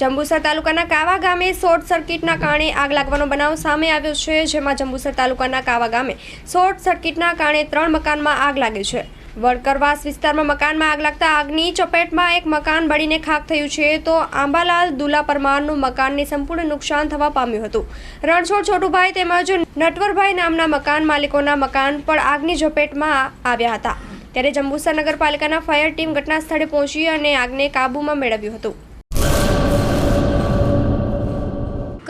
જંબુસર તાલુકાના કાવા ગામે શોર્ટ સર્કિટના કારણે આગ લાગવાનો બનાવ સામે આવ્યો છે, જેમાં જંબુસર તાલુકાના કાવા ગામે શોર્ટ સર્કિટના કારણે ત્રણ મકાનમાં આગ લાગી છે. વડકરવાસ વિસ્તારમાં મકાનમાં આગ લાગતા આગની ચપેટમાં એક મકાન બળીને ખાક થયું છે, તો આંબાલાલ દુલા પરમારનું મકાનને સંપૂર્ણ નુકસાન થવા પામ્યું હતું. રણછોડ છોટુભાઈ તેમજ નટવરભાઈ નામના મકાન માલિકોના મકાન પણ આગની ઝપેટમાં આવ્યા હતા. ત્યારે જંબુસર નગરપાલિકાના ફાયર ટીમ ઘટના સ્થળે પહોંચી અને આગને કાબૂમાં મેળવ્યું હતું.